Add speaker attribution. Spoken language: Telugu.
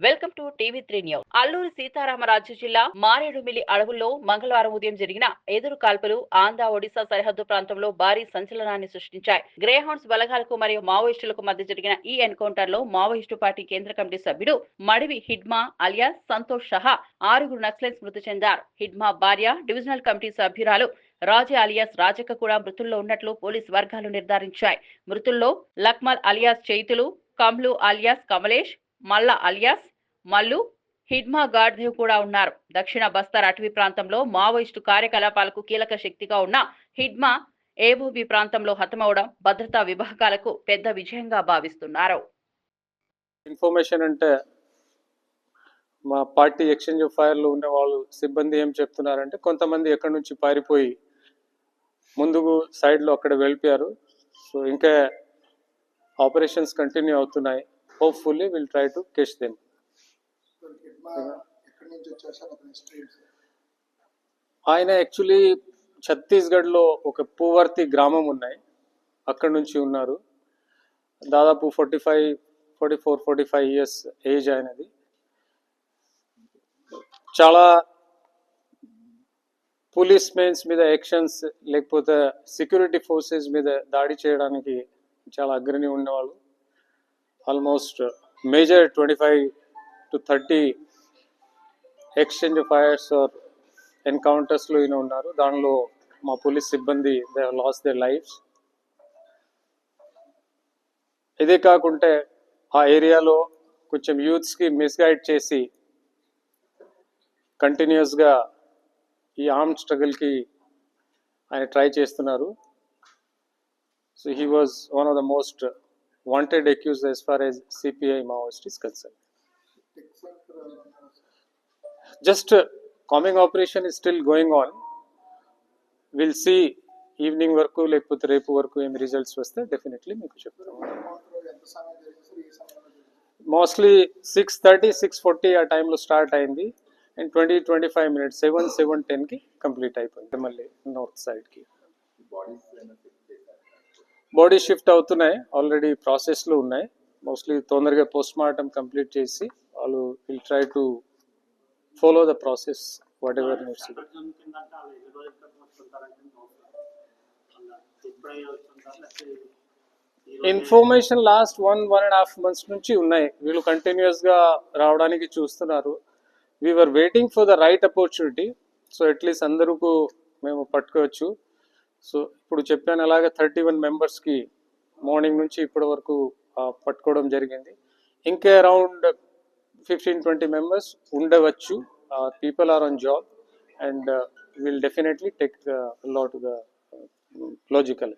Speaker 1: Welcome to TV three news. Alluri Sitarama జిల్లా మారేడుమిల్లి అడవుల్లో మంగళవారం ఉదయం జరిగిన ఎదురు కాల్పులు ఆంధ్ర ఒడిశా సరిహద్దు ప్రాంతంలో భారీ సంచలనాన్ని సృష్టించాయి. గ్రేహౌండ్స్ బలగాలకు మరియు మావోయిస్టులకు మధ్య జరిగిన ఈ ఎన్కౌంటర్లో మావోయిస్టు పార్టీ కేంద్ర కమిటీ సభ్యుడు మడివి హిడ్మా అలియాస్ సంతోష్ షహా ఆరుగురు నక్సలైట్స్ మృతి చెందారు. హిడ్మా భార్య డివిజనల్ కమిటీ సభ్యురాలు రాజే అలియాస్ రాజక్క కూడా మృతుల్లో ఉన్నట్లు పోలీస్ వర్గాలు నిర్ధారించాయి. మృతుల్లో లక్మల్ అలియాస్ చేతులు కమ్లు అలియాస్ కమలేష్ మల్ల అలియాస్ మల్లు హిడ్మా గాడ్దేవ్ కూడా ఉన్నారు. దక్షిణ బస్తర్ అటవీ ప్రాంతంలో మావోయిస్టు కార్యకలాపాలకు కీలక శక్తిగా ఉన్న హిడ్మా ఏబోబి ప్రాంతంలో హతమవడం భద్రతా విభాగాలకు పెద్ద విజయంగా భావిస్తున్నారు.
Speaker 2: ఇన్ఫర్మేషన్ అంటే మా పార్టీ ఎక్స్చేంజ్ ఆఫ్ ఫైర్లో ఉన్న వాళ్ళు సిబ్బంది ఏం చెప్తున్నారంటే కొంతమంది ఎక్కడి నుంచి పారిపోయి ముందుకు సైడ్లో అక్కడ వెళ్ళిపోయారు. సో ఇంకా ఆపరేషన్స్ కంటిన్యూ అవుతున్నాయి.
Speaker 3: Hopefully will try to catch them
Speaker 2: ఆయన యాక్చువల్లీ ఛత్తీస్గఢ్లో ఒక పూవర్తి గ్రామం ఉన్నాయి. అక్కడ నుంచి ఉన్నారు. దాదాపు forty five forty four forty five years age ఆయనది. చాలా పోలీస్ మెన్స్ మీద యాక్షన్స్ లేకపోతే సెక్యూరిటీ ఫోర్సెస్ మీద దాడి చేయడానికి చాలా అగ్రణి ఉండేవాళ్ళు. Almost major twenty five to thirty exchange fires or ఎన్కౌంటర్స్లో ఈయన ఉన్నారు. దానిలో మా పోలీస్ సిబ్బంది దే లాస్ దే లైఫ్స్ ఇదే కాకుంటే ఆ ఏరియాలో కొంచెం యూత్స్కి మిస్గైడ్ చేసి కంటిన్యూస్గా ఈ ఆర్మ్ స్ట్రగుల్కి ఆయన ట్రై చేస్తున్నారు. So he was one of the most Wanted accused as far as CPI Maoist is concerned. Just uh, calming operation is still going on. We'll see evening వరకు లేకపోతే రేపు వరకు ఏమి రిజల్ట్స్ వస్తే డెఫినెట్లీ మీకు చెప్తాము
Speaker 3: ఎంత సమయం జరిగింది సార్ ఏ సమయంలో జరిగింది
Speaker 2: mostly six thirty six forty ఆ టైంలో స్టార్ట్ అయింది and twenty twenty five minutes seven seven టెన్కి కంప్లీట్ అయిపోయింది మళ్ళీ నార్త్ సైడ్కి body shift అవుతున్నాయి. ఆల్రెడీ ప్రాసెస్లో ఉన్నాయి. మోస్ట్లీ తొందరగా పోస్ట్ మార్టం కంప్లీట్ చేసి వాళ్ళు will try to follow the process whatever needs information last one one and half months నుంచి ఉన్నాయి. వీళ్ళు కంటిన్యూస్గా రావడానికి చూస్తున్నారు. We are waiting for the right opportunity so at least అందరకు మేము పట్టుకోవచ్చు. సో ఇప్పుడు చెప్పాను అలాగే థర్టీ వన్ మెంబర్స్కి మార్నింగ్ నుంచి ఇప్పటి వరకు పట్టుకోవడం జరిగింది. ఇంకా అరౌండ్ ఫిఫ్టీన్ ట్వంటీ మెంబర్స్ ఉండవచ్చు. People are on job and will definitely take lot the logical